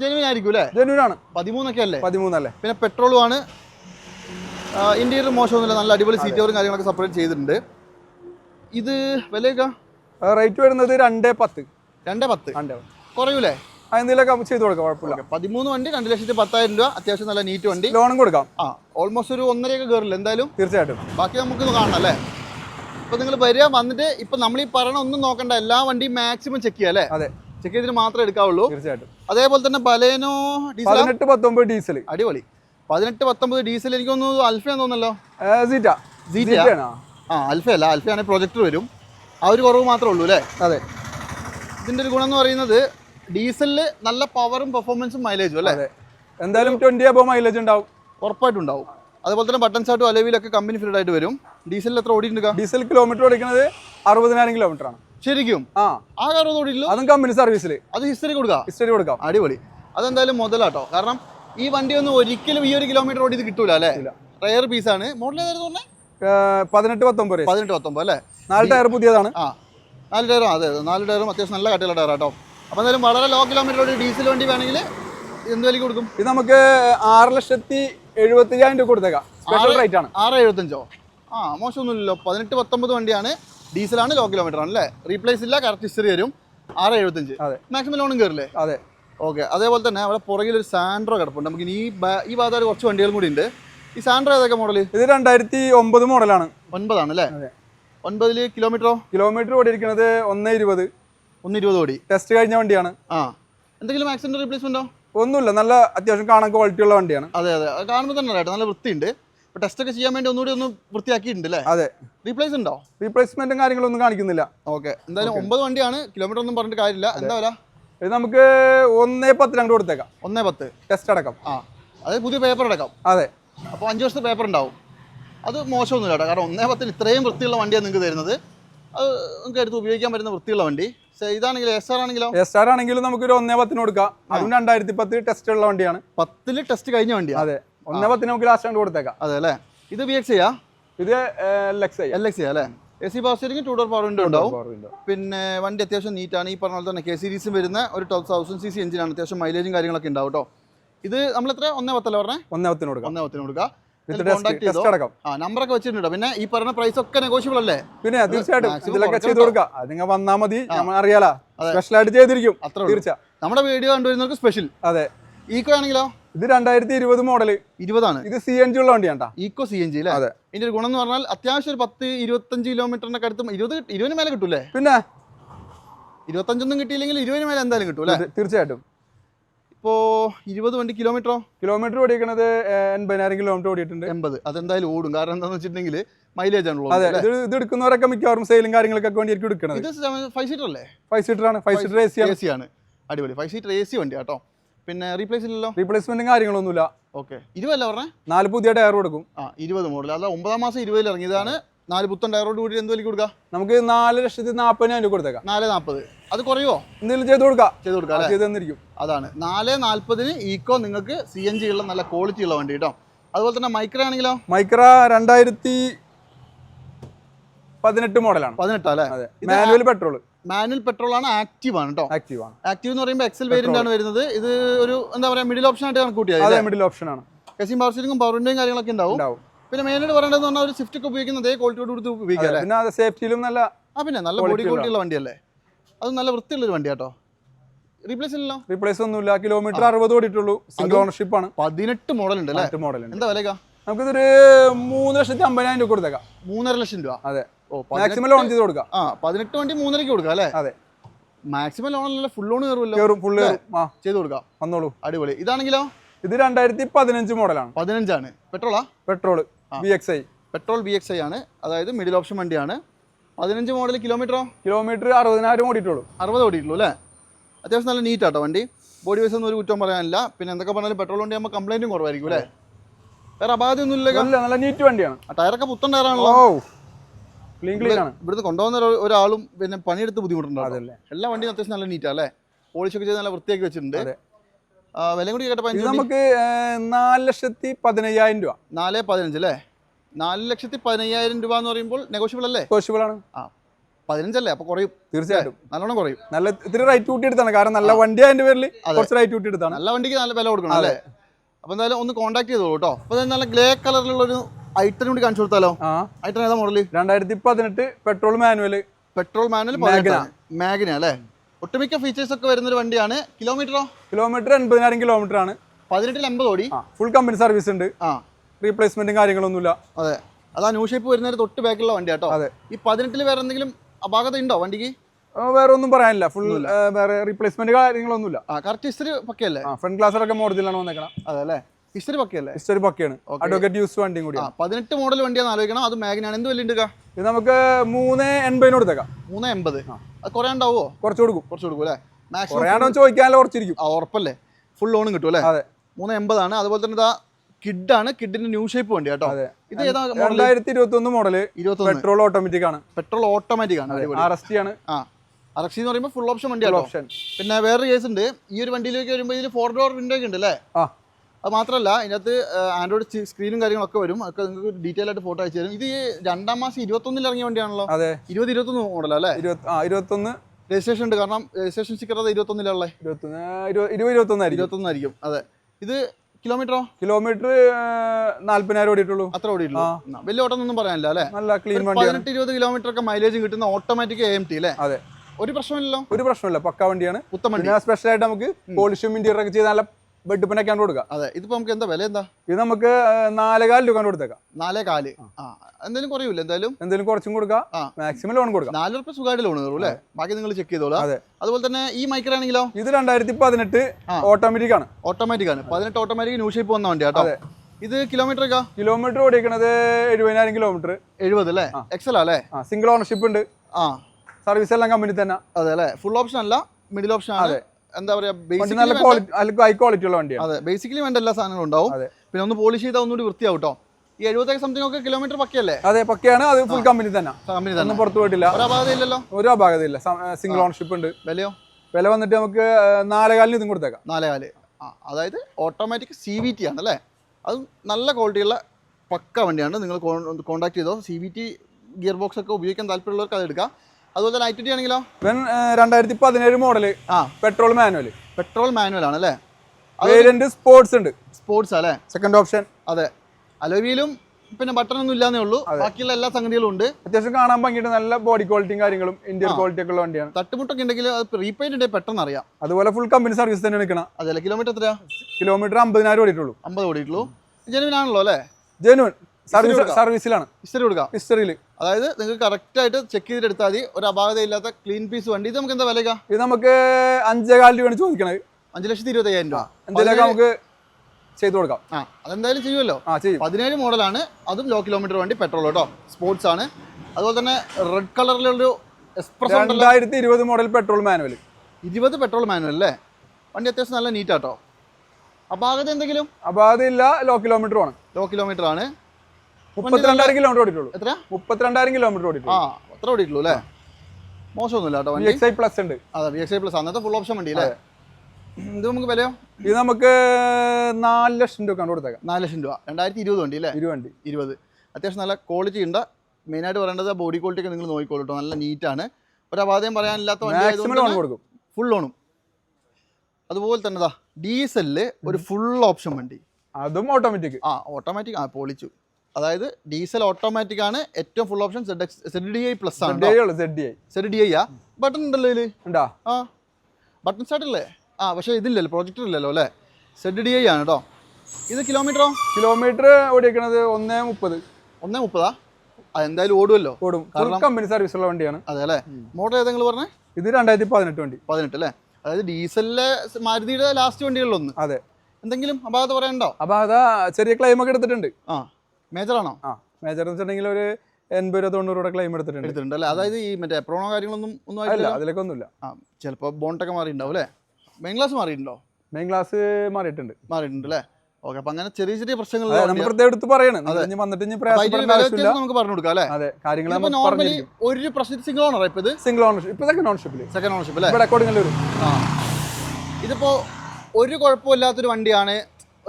ജെനുവിൻ ആയിരിക്കും അല്ലേ? ജെന്യൂൻ ആണ്. പതിമൂന്നൊക്കെ അല്ലേ? പതിമൂന്നല്ലേ പിന്നെ പെട്രോളും ആണ്. ഇന്റീരിയർ മോശമൊന്നുമില്ല. നല്ല അടിപൊളി സീറ്റോറും കാര്യങ്ങളൊക്കെ സെപ്പറേറ്റ് ചെയ്തിട്ടുണ്ട്. ഇത് വിലയൊക്കെ? റേറ്റ് വരുന്നത് രണ്ടേ പത്ത്. രണ്ടേ പത്ത്. കുറയൂലേ? എന്തെങ്കിലുമൊക്കെ ചെയ്ത് കൊടുക്കാം കുഴപ്പമില്ല. പതിമൂന്ന് വണ്ടി രണ്ട് ലക്ഷത്തി പത്തായിരം രൂപ അത്യാവശ്യം നല്ല നീറ്റ് വണ്ടി. ലോണും കൊടുക്കാം. ആ ഓൾമോസ്റ്റ് ഒരു ഒന്നരയൊക്കെ കയറില്ല എന്തായാലും. തീർച്ചയായിട്ടും. ബാക്കി നമുക്ക് കാണണം അല്ലേ? ഇപ്പൊ നിങ്ങൾ വരിക വന്നിട്ട് ഇപ്പൊ നമ്മൾ ഈ പറയണ ഒന്നും നോക്കണ്ട എല്ലാ വണ്ടിയും മാക്സിമം ചെക്ക് ചെയ്യാം അല്ലേ? അതെ. ചെക്ക് ചെയ്തിട്ട് മാത്രമേ എടുക്കാവുള്ളൂ. തീർച്ചയായിട്ടും. അതേപോലെ തന്നെ ബലേനോ പതിനെട്ട് പത്തൊമ്പത് ഡീസൽ അടിപൊളി. പതിനെട്ട് പത്തൊമ്പത് ഡീസൽ എനിക്ക് തോന്നുന്നു അൽഫയാന്ന് തോന്നല്ലോ സീറ്റ? സീറ്റാണോ ആ അൽഫയല്ല അൽഫയാണെങ്കിൽ പ്രൊജക്ടർ വരും. ആ ഒരു കുറവ് മാത്രമേ ഉള്ളൂ അല്ലേ? അതെ. ഇതിന്റെ ഒരു ഗുണം എന്ന് പറയുന്നത് ഡീസലിൽ നല്ല പവറും പെർഫോമൻസും മൈലേജും അല്ലേ? എന്തായാലും ട്വന്റി അബോ മൈലേജ് ഉണ്ടാവും. ഉറപ്പായിട്ടും ഉണ്ടാവും അതുപോലെ തന്നെ ബട്ടൺ ചാട്ടും അലവിലൊക്കെ കമ്പനി ഫിൽഡ് ആയിട്ട് വരും. ഡീസലിൽ എത്ര ഓടിയിട്ടുണ്ട് ഡീസൽ കിലോമീറ്റർ ഓടിക്കുന്നത് അറുപതിനായിരം കിലോമീറ്റർ ആണ്. ശരിക്കും? ആ. ആ കാർ ഒന്നും ഓടിയില്ലോ അതും കമ്പനി സർവീസിൽ അത് ഹിസ്റ്ററി കൊടുക്കാം? ഹിസ്റ്ററി കൊടുക്കാം. അടിപൊളി. അതെന്തായാലും മുതലാട്ടോ. കാരണം ഈ വണ്ടി ഒന്നും ഒരിക്കലും ഈ ഒരു കിലോമീറ്റർ ഓടി കിട്ടൂല അല്ലേ? റയർ പീസ് ആണ്. മോഡൽ ഏതായിരുന്നു പറഞ്ഞേ? പതിനെട്ട് പത്തൊമ്പത് പതിനെട്ട് പത്തൊമ്പത് അല്ലേ? നാല് ടയർ പുതിയതാണ്. ആ. നാല് ടയറും അതെ നാല് ടയറും അത്യാവശ്യം നല്ല കട്ടിയുള്ള ടയർ കേട്ടോ അപ്പോൾ എന്തായാലും വളരെ ലോ കിലോമീറ്റർ ഒരു ഡീസൽ വണ്ടി വേണമെങ്കിൽ എന്ത് വിലയ്ക്ക് കൊടുക്കും? ഇത് നമുക്ക് ആറ് ലക്ഷത്തി എഴുപത്തയ്യായിരം രൂപ കൊടുത്തേക്കാം. സ്പെഷ്യൽ ആറ്? റേറ്റ് ആണ്. ആറ് എഴുപത്തഞ്ചോ ആ മോശമൊന്നുമില്ലല്ലോ. പതിനെട്ട് പത്തൊമ്പത് വണ്ടിയാണ്. ഡീസലാണ് ലോ കിലോമീറ്റർ ആണ് അല്ലേ? റീപ്ലേസ് ഇല്ല കറക്റ്റ് ഹിസ്റ്ററി വരും. ആറ് എഴുപത്തഞ്ച് അതെ. മാക്സിമം ലോണും കയറില്ലേ അതെ. ഓക്കെ അതേപോലെ തന്നെ അവിടെ പുറകിൽ ഒരു സാൻഡ്രോ കിടപ്പുണ്ട്. നമുക്ക് ഇനി ഈ ഈ ഭാഗത്ത് കുറച്ച് വണ്ടികളും കൂടി ഉണ്ട്. ഈ സാൻഡ്രോ ഏതൊക്കെ മോഡൽ ഇത് രണ്ടായിരത്തി ഒമ്പത് മോഡലാണ് ഒൻപതാണ് അല്ലേ? അതെ. ഒൻപതിൽ കിലോമീറ്ററോ കിലോമീറ്റർ ഓടിയിരിക്കുന്നത് ഒന്ന് ഇരുപത്. ഒന്ന് ഇരുപത് ഓടി ടെസ്റ്റ് കഴിഞ്ഞ വണ്ടിയാണ്. ആ. എന്തെങ്കിലും ആക്സിഡന്റ് റീപ്ലേസ്മെന്റോ ഒന്നുമില്ല. നല്ല അത്യാവശ്യം കാണാൻ ക്വാളിറ്റി ഉള്ള വണ്ടിയാണ്. അതെ അതെ. അത് കാണുമ്പോൾ തന്നെ കേട്ടോ. നല്ല വൃത്തിയുണ്ട്. ഇപ്പൊ ടെസ്റ്റ് ഒക്കെ ചെയ്യാൻ വേണ്ടി ഒന്നുകൂടി ഒന്ന് വൃത്തിയാക്കിയിട്ടുണ്ട് അല്ലേ? അതെ. റീപ്ലേസ് ഉണ്ടോ റീപ്ലേസ്മെന്റും കാര്യങ്ങളൊന്നും കാണിക്കുന്നില്ല. ഓക്കെ എന്തായാലും ഒമ്പത് വണ്ടിയാണ്. കിലോമീറ്റർ ഒന്നും പറഞ്ഞിട്ട് കാര്യമില്ല. എന്താ വില? ഇത് നമുക്ക് ഒന്നേ പത്ത് അങ്ങോട്ട് കൊടുത്തേക്കാം. ഒന്നേ പത്ത്. ടെസ്റ്റ് അടക്കം. ആ. അത് പുതിയ പേപ്പർ അടക്കം. അതെ. അപ്പോൾ അഞ്ച് വർഷത്തെ പേപ്പർ ഉണ്ടാവും. അത് മോശമൊന്നുമില്ല കേട്ടോ. കാരണം ഒന്നേ പത്തിന് ഇത്രയും വൃത്തിയുള്ള വണ്ടിയാണ് നിങ്ങൾക്ക് തരുന്നത്. അത് നിങ്ങൾക്ക് എടുത്ത് ഉപയോഗിക്കാൻ പറ്റുന്ന വൃത്തിയുള്ള വണ്ടി. പക്ഷേ ഇതാണെങ്കിൽ എസ് ആർ ആണെങ്കിലോ ആണെങ്കിലും നമുക്ക് ഒരു ഒന്നേ പത്തിന് കൊടുക്കാം. അതും രണ്ടായിരത്തി പത്ത് ടെസ്റ്റ് ഉള്ള വണ്ടിയാണ്. പത്തിൽ ടെസ്റ്റ് കഴിഞ്ഞ വണ്ടിയാണ് അതെ. ഒന്നേ പത്തിന് നമുക്ക് ലാസ്റ്റ് കണ്ട് കൊടുത്തേക്കാം. അതെ അല്ലേ? ഇത് ബി എക്സ് ചെയ്യാ? ഇത് എക്സ് ഐ എൽ എക്സ് ചെയ്യാ അല്ലേ? A C power steering two door power window ഉണ്ടാവും. പിന്നെ വണ്ടി അത്യാവശ്യം നീറ്റാണ്. ഈ പറഞ്ഞ പോലെ തന്നെ കെ സീരീസും വരുന്ന ഒരു ട്വൽവ് തൗസൻഡ് സി സി എഞ്ചിനാണ് അത്യാവശ്യം മൈലേജും കാര്യങ്ങളൊക്കെ ഉണ്ടാവും കേട്ടോ ഇത് നമ്മൾ എത്ര ഒന്നേ പത്തല്ലേ പറഞ്ഞേ? ഒന്നേ പത്തിന് കൊടുക്കാം. ഒന്നേ പത്തിന് കൊടുക്കുക നമ്പറൊക്കെ വെച്ചിട്ടുണ്ട്. പിന്നെ ഈ പറഞ്ഞ പ്രൈസ് ഒക്കെ നെഗോഷ്യബിൾ അല്ലേ? പിന്നെ തീർച്ചയായിട്ടും. ഇതിലൊക്കെ ചെയ്ത് കൊടുക്കാം. നിങ്ങൾ വന്നാൽ മതി. അറിയാലോ. സ്പെഷ്യൽ ആയിട്ട് ചെയ്തിരിക്കും. തീർച്ച നമ്മുടെ വീഡിയോ കണ്ടുവരുന്നവർക്ക് സ്പെഷ്യൽ അതെ. ഈക്കോ ആണെങ്കിലോ? ഇത് രണ്ടായിരത്തി ഇരുപത് മോഡൽ ഇരുപതാണ്. ഇത് സി എൻ ജി ഉള്ള വണ്ടിയാണ് ഈക്കോ സി എൻ ജി അല്ലേ? അതെ. ഇതിന്റെ ഒരു ഗുണം എന്ന് പറഞ്ഞാൽ അത്യാവശ്യം ഒരു പത്ത് ഇരുപത്തഞ്ച് കിലോമീറ്ററിന്റെ അടുത്ത് ഇരുപത് ഇരുപതിന് മേലെ കിട്ടൂലേ പിന്നെ? ഇരുപത്തഞ്ചൊന്നും കിട്ടിയില്ലെങ്കിൽ ഇരുപതിന് മേലെ എന്തായാലും കിട്ടൂല തീർച്ചയായിട്ടും. ഇപ്പോ ഇരുപത് വണ്ടി കിലോമീറ്ററോ കിലോമീറ്റർ ഓടിക്കുന്നത് എൺപതിനായിരം കിലോമീറ്റർ ഓടിയിട്ടുണ്ട്. എൺപത്. അതെന്തായാലും ഓടും. കാരണം എന്താണെന്ന് വെച്ചിട്ടുണ്ടെങ്കിൽ മൈലേജ് ആണുള്ളത് അതെ ഇത് ഇത് എടുക്കുന്നവരൊക്കെ മിക്കവാറും സെയിലും കാര്യങ്ങൾക്കൊക്കെ വേണ്ടിയായിരിക്കും എടുക്കുന്നത് ഇത് ഫൈവ് സീറ്റർ അല്ലേ? ഫൈവ് സീറ്റർ ആണ്. Five seater A C A ആണ്. സി ആണ്. അടിപൊളി. ഫൈവ് സീറ്റർ എ സി വണ്ടി കേട്ടോ പിന്നെ റീപ്ലേസ് ഇല്ലല്ലോ? റീപ്ലേസ്മെന്റും കാര്യങ്ങളൊന്നുമില്ല. ഓക്കെ ഇരുപതല്ല പറഞ്ഞേ? നാല് പുതിയ ടയർ കൊടുക്കും ആ ഇരുപത് മോഡൽ അല്ല ഒമ്പതാം മാസം ഇരുപതിൽ ഇറങ്ങിയതാണ്. നാല് പുത്തൻ ടയറോട് കൂടി എന്ത് വിലക്ക് കൊടുക്കാം? നമുക്ക് നാല് ലക്ഷത്തി നാൽപ്പതിനായിരം രൂപ കൊടുത്തേക്കാം. നാല് നാൽപ്പത് അത് കുറയോ? എന്തെങ്കിലും ചെയ്ത് കൊടുക്കാം. ചെയ്ത് കൊടുക്കാം ചെയ്ത് തന്നിരിക്കും. അതാണ്. നാല് നാൽപ്പതിന് ഈക്കോ നിങ്ങൾക്ക് സി എൻ ജി ഉള്ള നല്ല ക്വാളിറ്റി ഉള്ള വണ്ടി കേട്ടോ. അതുപോലെ തന്നെ മൈക്ര ആണെങ്കിലോ? മൈക്ര രണ്ടായിരത്തി പതിനെട്ട് മോഡലാണ്. പതിനെട്ടാ അല്ലേ? മാനുവൽ പെട്രോൾ മാനുവൽ പെട്രോൾ ആണ് ആക്റ്റീവ് ആണ് കേട്ടോ. ആക്റ്റീവ് ആണ്. ആക്റ്റീവ് എന്ന് പറയുമ്പോൾ എക്സൽ വേരിയന്റ് ആണ് വരുന്നത്. ഇത് ഒരു എന്താ പറയാ മിഡിൽ ഓപ്ഷൻ ആയിട്ട് കണക്കൂട്ടിയത് മിഡിൽ ഓപ്ഷൻ ആണ്. കസിയും പവർ സ്റ്റീരിംഗും പവർ വിൻഡോയും കാര്യങ്ങളൊക്കെ ഉണ്ടാവും. ഉണ്ടാവും. പിന്നെ മെയിനായിട്ട് പറയേണ്ടതെന്ന് പറഞ്ഞാൽ ഒരു സ്വിഫ്റ്റ് ഒക്കെ ഉപയോഗിക്കുന്ന അതേ ക്വാളിറ്റിയോട് കൂടി ഉപയോഗിക്കാം അല്ലേ? പിന്നെ സേഫ്റ്റിയിലും നല്ല ആ പിന്നെ നല്ല ബോഡി ക്വാളിറ്റി ഉള്ള വണ്ടിയല്ലേ? അത് നല്ല വൃത്തിയുള്ള ഒരു വണ്ടി കേട്ടോ റീപ്ലേസ് ഇല്ലല്ലോ? റീപ്ലേസ് ഒന്നുമില്ല. കിലോമീറ്റർ അറുപത് ഓടിയിട്ടുള്ളൂ. സിംഗിൾ ഓണർഷിപ്പ് ആണ്. പതിനെട്ട് മോഡൽ ഉണ്ട് അല്ലേ? മോഡൽ ഉണ്ട്. എന്താ വിലക്കാ നമുക്കിതൊരു മൂന്ന് ലക്ഷത്തി അമ്പതിനായിരം രൂപ കൊടുത്തേക്കാം. മൂന്നര ലക്ഷം രൂപ? അതെ. ഓ പതിനെട്ട് മാക്സിമം ലോൺ ചെയ്ത് കൊടുക്കാം. ആ പതിനെട്ട് വണ്ടി മൂന്നരക്ക് കൊടുക്കാം അല്ലേ? അതെ. മാക്സിമം ലോൺ അല്ലല്ലോ ഫുൾ ലോൺ കയറുമല്ലോ. കയറും ഫുള്ള് ആ. ചെയ്ത് കൊടുക്കാം. വന്നോളൂ. അടിപൊളി. ഇതാണെങ്കിലോ? ഇത് രണ്ടായിരത്തി പതിനഞ്ച് മോഡലാണ് പതിനഞ്ചാണ്. പെട്രോളാ? Petrol B X I petrol B X I ആണ്. അതായത് മിഡിൽ ഓപ്ഷൻ വണ്ടിയാണ്. പതിനഞ്ച് മോഡൽ കിലോമീറ്ററോ കിലോമീറ്റർ അറുപതിനായിരം ഓടിയിട്ടുള്ളൂ. അറുപത് ഓടിയിട്ടുള്ളൂ അല്ലേ? അത്യാവശ്യം നല്ല നീറ്റ് ആട്ടോ വണ്ടി. ബോഡി വൈസ് ഒന്നും ഒരു കുറ്റം പറയാനില്ല. പിന്നെ എന്തൊക്കെ പറഞ്ഞാലും പെട്രോൾ വണ്ടി ആകുമ്പോൾ കംപ്ലൈന്റും കുറവായിരിക്കും അല്ലേ? വേറെ അപാധയൊന്നും ഇല്ലല്ലോ. നല്ല നല്ല നീറ്റ് വണ്ടിയാണ്. ആ ടയറൊക്കെ പുത്തൻ ടയറാണല്ലോ ക്ലീൻ ക്ലീൻ ആണ്. ഇവിടുന്ന് ഒരു- ഒരാളും പിന്നെ പണിയെടുത്ത് ബുദ്ധിമുട്ടുണ്ടാവും. എല്ലാ വണ്ടിയും അത്യാവശ്യം നല്ല നീറ്റാ അല്ലേ? പോളിഷൊക്കെ ചെയ്ത് നല്ല വൃത്തിയാക്കി വെച്ചിട്ടുണ്ട്. വിലയും കൂടി കേട്ടപ്പോൾ ഇത് നമുക്ക് നാല് ലക്ഷത്തി പതിനയ്യായിരം രൂപ. നാല് പതിനഞ്ച് അല്ലേ? നാല് ലക്ഷത്തി പതിനയ്യായിരം രൂപ എന്ന് പറയുമ്പോൾ നെഗോഷ്യബിൾ അല്ലേ? നെഗോഷ്യബിൾ ആണ്. ആ പതിനഞ്ചല്ലേ? അപ്പോൾ കുറയും. തീർച്ചയായിട്ടും. നല്ലോണം കുറയും. നല്ല ഇത്തിരി റൈറ്റ് കൂട്ടി എടുത്താണ്. കാരണം നല്ല വണ്ടി അതിന്റെ പേരിൽ കുറച്ച് റൈറ്റ് കൂട്ടി എടുത്താണ്. നല്ല വണ്ടിക്ക് നല്ല വില കൊടുക്കണം അല്ലേ? അപ്പോൾ എന്തായാലും ഒന്ന് കോൺടാക്ട് ചെയ്തോളൂ കേട്ടോ. അപ്പോൾ നല്ല ഗ്രേ കളറിലുള്ള ഒരു ഐറ്റം കൂടി കാണിച്ചു കൊടുത്താലോ? ആ. ഐറ്റം ഏതാ മോഡൽ രണ്ടായിരത്തി പതിനെട്ട് petrol manual petrol manual Magna അല്ലേ? ഒട്ടുമിക്ക ഫീച്ചേഴ്സ് ഒക്കെ വരുന്ന ഒരു വണ്ടിയാണ് കിലോമീറ്ററോ കിലോമീറ്റർ എൺപതിനായിരം കിലോമീറ്റർ ആണ്. പതിനെട്ടിൽ എൺപത് ഓടി. ഫുൾ കമ്പനി സർവീസ് ഉണ്ട്. ആ. റീപ്ലേസ്മെന്റും കാര്യങ്ങളൊന്നുമില്ല. അതെ. അതാ ന്യൂ ഷേപ്പ് വരുന്നതിന് തൊട്ട് ബാക്കിലുള്ള വണ്ടി കേട്ടോ. അതെ. ഈ പതിനെട്ടിൽ വേറെ എന്തെങ്കിലും അപാകത ഉണ്ടോ വണ്ടിക്ക്? വേറെ ഒന്നും പറയാനില്ല. ഫുൾ വേറെ റീപ്ലേസ്മെന്റ് കാര്യങ്ങളൊന്നുമില്ല. ആ കറക്റ്റ് ഹിസ്റ്ററി പക്കയല്ലേ? ഫ്രണ്ട് ഫ്രണ്ട് ഗ്ലാസറൊക്കെ മോഡലാണ് വന്നേക്കണം. അതെ അല്ലേ? ഹിസ്റ്ററി പക്കയല്ലേ? ഹിസ്റ്ററി പക്കയാണ്. അഡ്വക്കേറ്റ് യൂസ് വണ്ടിയും കൂടി പതിനെട്ട് മോഡൽ വണ്ടിയാണ് ആലോചിക്കണം. അത് മാഗിനാണ്. എന്ത് വലിയ ഉണ്ട് ഇത് നമുക്ക് മൂന്ന് എൺപതിന് കൊടുത്തേക്കാം. മൂന്ന് എൺപത്. അത് കുറേ ഉണ്ടാവുമോ? കുറച്ച് കൊടുക്കും. കുറച്ച് കൊടുക്കും അല്ലേ? മാക്സിമം ചോദിക്കാനല്ലോ കുറച്ചിരിക്കും. ആ ഉറപ്പല്ലേ? ഫുൾ ലോണും കിട്ടും അല്ലേ? അതെ. മൂന്ന് എൺപതാണ്. അതുപോലെ തന്നെ ഇതാ കിഡാണ് കിഡിന്റെ ന്യൂ ഷേപ്പ് വണ്ടി കേട്ടോ. ഇത് ഏതാ മോഡൽ രണ്ടായിരത്തി ഇരുപത്തി ഒന്ന് മോഡൽ പെട്രോൾ ഓട്ടോമാറ്റിക് ആണ്. പെട്രോൾ ഓട്ടോമാറ്റിക് ആണ് ടി ആണ്. ആ അറക്സി എന്ന് പറയുമ്പോൾ ഫുൾ ഓപ്ഷൻ വണ്ടിയാണ് ഓപ്ഷൻ പിന്നെ വേറെ കേസ് ഉണ്ട്. ഈ ഒരു വണ്ടിയിലേക്ക് വരുമ്പോൾ ഇതിൽ ഫോർ ഡോർ വിൻഡോ ഒക്കെ ഉണ്ട് അല്ലേ ആ. അത് മാത്രമല്ല ഇതിനകത്ത് ആൻഡ്രോയിഡ് സ്ക്രീനും കാര്യങ്ങളൊക്കെ വരും. അതൊക്കെ നിങ്ങൾക്ക് ഡീറ്റെയിൽ ആയിട്ട് ഫോട്ടോ അയച്ചു തരും. ഇത് രണ്ടാം മാസം ഇരുപത്തൊന്നിൽ ഇറങ്ങിയ വണ്ടിയാണല്ലോ? അതെ. ഇരുപത് ഇരുപത്തൊന്ന് മോഡൽ ആ ഇരുപത്തൊന്ന്. രജിസ്ട്രേഷൻ ഉണ്ട്. കാരണം രജിസ്ട്രേഷൻ സ്റ്റിക്കർ അത് ഇരുപത്തൊന്നിലുള്ള ഇരുപത്തൊന്ന് ഇരുപത് ഇരുപത് ഇരുപത്തൊന്നായിരിക്കും ഇരുപത്തൊന്നായിരിക്കും അതെ. ഇത് കിലോമീറ്ററോ കിലോമീറ്റർ നാല്പതിനായിരം ഓടിയിട്ടുള്ളൂ. അത്ര ഓടിയിട്ടുള്ളൂ. വലിയ ഓട്ടം ഒന്നും പറയാനില്ല അല്ലേ? നല്ല ക്ലീൻ വണ്ടി പതിനെട്ട് ഇരുപത് കിലോമീറ്റർ ഒക്കെ മൈലേജ് കിട്ടുന്ന ഓട്ടോമാറ്റിക് എ എം ടി അല്ലേ? അതെ. ഒരു പ്രശ്നമില്ലല്ലോ. ഒരു പ്രശ്നമില്ല. പക്ക വണ്ടിയാണ്. ഉത്തമ വണ്ടി. സ്പെഷ്യൽ ആയിട്ട് നമുക്ക് പോളിഷും ഇന്റീരിയർ ഒക്കെ ചെയ്ത് നല്ല വെട്ടിപ്പനൊക്കെയാണ് കൊടുക്കാം. അതെ ഇതിപ്പോ നമുക്ക് എന്താ വില എന്താ? ഇത് നമുക്ക് നാലേകാൽ രൂപ കൊടുത്തേക്കാം. നാലേ കാൽ ആ എന്തെങ്കിലും കുറയൂല എന്തായാലും? എന്തെങ്കിലും കുറച്ചും കൊടുക്കാം. മാക്സിമം ലോൺ കൊടുക്കാം. നാല് റുപ്യ സുഖമായിട്ട് ലോൺ കയറും അല്ലേ? ബാക്കി നിങ്ങൾ ചെക്ക് ചെയ്തോളാം. അതെ. അതുപോലെ തന്നെ ഈ മൈക്കറാണെങ്കിലോ ഇത് രണ്ടായിരത്തി പതിനെട്ട് ഓട്ടോമാറ്റിക് ആണ്. ഓട്ടോമാറ്റിക് ആണ്. പതിനെട്ട് ഓട്ടോമാറ്റിക് ന്യൂ ഷേപ്പ് വന്ന വണ്ടി കേട്ടോ അതെ. ഇത് കിലോമീറ്റർ ഒക്കെ കിലോമീറ്റർ ഓടിക്കണത് എഴുപതിനായിരം കിലോമീറ്റർ എഴുപത് അല്ലേ? എക്സൽ അല്ലേ? സിംഗിൾ ഓണർഷിപ്പ് ഉണ്ട്. ആ. സർവീസ് എല്ലാം കമ്പനി തന്നെ. അതെ അല്ലേ? ഫുൾ ഓപ്ഷൻ അല്ല മിഡിൽ ഓപ്ഷൻ ആണ്. എന്താ പറയുക നല്ല ക്വാളിറ്റി ഹൈ ക്വാളിറ്റി ഉള്ള വണ്ടിയാണ്. അതെ ബേസിക്കലി വേണ്ട എല്ലാ സാധനങ്ങളും ഉണ്ടാവും. പിന്നെ ഒന്ന് പോളിഷ് ചെയ്താൽ ഒന്നുകൂടി വൃത്തിയാവും കേട്ടോ ഈ എഴുപത്തേക്ക് സംതിങ് ഒക്കെ കിലോമീറ്റർ പക്കയല്ലേ? അതെ പക്കയാണ്. അത് ഫുൾ കമ്പനി തന്നെ. കമ്പനി തന്നെ. ഒന്നും പുറത്തു പോയിട്ടില്ല. ഒരു അപാകതയില്ലല്ലോ? ഒരു അപാകതയില്ല. സിംഗിൾ ഓണർഷിപ്പ് ഉണ്ട്. വിലയോ? വില വന്നിട്ട് നമുക്ക് നാലേകാലിന് ഇതും കൊടുത്തേക്കാം. നാലേകാൽ ആ അതായത് ഓട്ടോമാറ്റിക് സി വി ടി ആണ് അല്ലേ? അത് നല്ല ക്വാളിറ്റിയുള്ള പക്ക വണ്ടിയാണ്. നിങ്ങൾ കോൺടാക്ട് ചെയ്തോ C V T gear box ഒക്കെ ഉപയോഗിക്കാൻ താല്പര്യമുള്ളവർക്ക് അത് എടുക്കാം. അതുപോലെ തന്നെ ഐ ടി ആണെങ്കിലോ? ഇവൻ രണ്ടായിരത്തി പതിനേഴ് മോഡൽ ആ. പെട്രോൾ മാനുവൽ പെട്രോൾ മാനുവൽ ആണ് അല്ലേ? വേരിയന്റ് സ്പോർട്സ് ഉണ്ട്. സ്പോർട്സ് അല്ലേ? സെക്കൻഡ് ഓപ്ഷൻ അതെ. അലോവിയിലും പിന്നെ ബട്ടൺ ഒന്നും ഇല്ലാന്നേ ഉള്ളൂ. ബാക്കിയുള്ള എല്ലാ സംഗതികളും ഉണ്ട്. അത്യാവശ്യം കാണാൻ ഭംഗിയിട്ട് നല്ല ബോഡി ക്വാളിറ്റിയും കാര്യങ്ങളും ഇന്ത്യൻ ക്വാളിറ്റി ഒക്കെ ഉള്ള വണ്ടിയാണ്. തട്ടുമുട്ടൊക്കെ ഉണ്ടെങ്കിൽ അത് റീപെയിന്റ് ഉണ്ടെങ്കിൽ പെട്ടെന്ന് അറിയാം. അതുപോലെ ഫുൾ കമ്പനി സർവീസ് തന്നെ എടുക്കണം. അതല്ല കിലോമീറ്റർ എത്രയാ? കിലോമീറ്റർ അമ്പതിനായിരം ഓടിയിട്ടുള്ളൂ. അമ്പത് ഓടിയിട്ടുള്ളൂ. ജെനുവിൻ ആണല്ലോ അല്ലേ? ജെനുവൻ. സർവീസിലാണ് ഹിസ്റ്ററി കൊടുക്കാം. ഹിസ്റ്ററിയിൽ അതായത് നിങ്ങൾക്ക് കറക്റ്റ് ആയിട്ട് ചെക്ക് ചെയ്തിട്ട് എടുത്താൽ മതി. ഒരു അപാകത ഇല്ലാത്ത ക്ലീൻ പീസ് വണ്ടി. ഇത് നമുക്ക് എന്താ വിലക ഇത് നമുക്ക് അഞ്ചേകാൽ രൂപയാണ് ചോദിക്കണത്. അഞ്ച് ലക്ഷത്തി ഇരുപത്തി അയ്യായിരം രൂപ എന്തെങ്കിലും നമുക്ക് ചെയ്തു കൊടുക്കാം. ആ അതെന്തായാലും ചെയ്യുമല്ലോ. ആ ചെയ്യും. പതിനേഴ് മോഡലാണ്. അതും ലോ കിലോമീറ്റർ വണ്ടി പെട്രോൾ കേട്ടോ. സ്പോർട്സ് ആണ്. അതുപോലെ തന്നെ റെഡ് കളറിലൊരു എക്സ്പ്രസ് രണ്ടായിരത്തി ഇരുപത് മോഡൽ പെട്രോൾ മാനുവൽ ഇരുപത് പെട്രോൾ മാനുവൽ അല്ലേ? വണ്ടി അത്യാവശ്യം നല്ല നീറ്റാട്ടോ അപാകത എന്തെങ്കിലും? അപാകത ഇല്ല ലോ കിലോമീറ്റർ ആണ്. ലോ കിലോമീറ്റർ ആണ്. മുപ്പത്തിരണ്ടായിരം കിലോമീറ്റർ ഓടിയിട്ടുള്ളൂ. എത്ര മുപ്പത്തിരണ്ടായിരം കിലോമീറ്റർ ആ ഓടിയിട്ടുള്ളൂ അത്ര ഓടിയിട്ടുള്ളൂ അല്ലേ? മോശമൊന്നുമില്ല കേട്ടോ. വി വണ്ടി എക്സ് ഐ പ്ലസ് ഉണ്ട്. അതെ വി എക്സ് ഐ പ്ലസ് അന്നത്തെ ഫുൾ ഓപ്ഷൻ വണ്ടി അല്ലേ? ഇത് നമുക്ക് വിലയോ? ഇത് നമുക്ക് നാല് ലക്ഷം രൂപ കൊടുത്തേക്കാം. നാല് ലക്ഷം രൂപ. രണ്ടായിരത്തി ഇരുപത് വണ്ടി അല്ലേ? വണ്ടി. ഇരുപത്. അത്യാവശ്യം നല്ല ക്വാളിറ്റി ഉണ്ട്. മെയിനായിട്ട് പറയേണ്ടത് ബോഡി ക്വാളിറ്റി ഒക്കെ നിങ്ങൾ നോക്കിക്കോളൂ നല്ല നീറ്റാണ് ഒരു അപാധയം പറയാനില്ലാത്ത വണ്ടി കൊടുക്കും. ഫുൾ ലോണും അതുപോലെ തന്നെ ദാ ഡീസലിൽ ഒരു ഫുൾ ഓപ്ഷൻ വണ്ടി. അതും ഓട്ടോമാറ്റിക് ആ ഓട്ടോമാറ്റിക് ആ പൊളിച്ചു. അതായത് ഡീസൽ ഓട്ടോമാറ്റിക് ആണ്. ഏറ്റവും full option Z X Z D I plus ആണ് സെഡ് ഡി ഐ ആ? ബട്ടൺ ഉണ്ടല്ലോ ഇതിൽ ഉണ്ടാ? ആ. ബട്ടൺ സ്റ്റാർട്ട് അല്ലേ ആ പക്ഷേ ഇതില്ലല്ലോ പ്രൊജക്ടർ ഇല്ലല്ലോ അല്ലേ? സെഡ് ഡി ഐ ആണ് കേട്ടോ ഇത് കിലോമീറ്ററോ കിലോമീറ്റർ ഓടിയേക്കണത് ഒന്നേ മുപ്പത്. ഒന്നേ മുപ്പതാ? എന്തായാലും ഓടുമല്ലോ ഓടും. കാരണം കമ്പനി സർവീസ് ഉള്ള വണ്ടിയാണ്. അതെ അല്ലേ? മോഡൽ ഏതെങ്കിലും പറഞ്ഞേ? ഇത് രണ്ടായിരത്തി പതിനെട്ട് വണ്ടി. പതിനെട്ട് അല്ലേ? അതായത് ഡീസലിലെ മാരുതിയുടെ ലാസ്റ്റ് വണ്ടികളിലൊന്ന് അതെ. എന്തെങ്കിലും അപാകത പറയാനുണ്ടോ? അപാകത ചെറിയ ക്ലെയിം ഒക്കെ എടുത്തിട്ടുണ്ട്. ആ. മേജറാണോ? ആ മേജർ എന്ന് വെച്ചിട്ടുണ്ടെങ്കിൽ ഒരു എൺപത് രൂപ തൊണ്ണൂറ് രൂപ ക്ലെയിം എടുത്തിട്ടുണ്ട്. എടുത്തിട്ടുണ്ട് അല്ലേ അതായത് ഈ മറ്റേ പ്രോണോ കാര്യങ്ങളൊന്നും ഒന്നും അല്ല ആയിട്ടില്ല? അതിലേക്ക് ഒന്നുമില്ല. ആ ചിലപ്പോൾ ബോണ്ടൊക്കെ മാറിയിട്ടുണ്ടാവും അല്ലേ? മെയിൻ ക്ലാസ് മാറിയിട്ടുണ്ടോ? മെയിൻ ക്ലാസ് മാറിയിട്ടുണ്ട്. മാറിയിട്ടുണ്ട് അല്ലേ ഓക്കെ അപ്പം അങ്ങനെ ചെറിയ ചെറിയ അതെ, പ്രശ്നങ്ങൾ നമ്മൾ പ്രത്യേകം എടുത്ത് പറയണം. ഇനി വന്നിട്ട് ഇനി പ്രയാസപ്പെടേണ്ട ആവശ്യമില്ല. നമുക്ക് പറഞ്ഞു കൊടുക്കാം അല്ലേ? അതെ കാര്യങ്ങൾ ഇതിപ്പോ നമ്മൾ നോർമലി പറഞ്ഞിരിക്കും. ഒരു പ്രശ്നം സിംഗിൾ ഓണർ ഇപ്പൊ ഇത്? സിംഗിൾ ഓണർഷിപ്പ് ഇപ്പൊ സെക്കൻഡ് ഓണർഷിപ്പിൽ സെക്കൻഡ് ഓണർഷിപ്പ് അല്ലേ? ഇവിടെ കൊടുങ്ങല്ലൂർ. ആ. ഇതിപ്പോ ഒരു കുഴപ്പമില്ലാത്തൊരു വണ്ടിയാണ്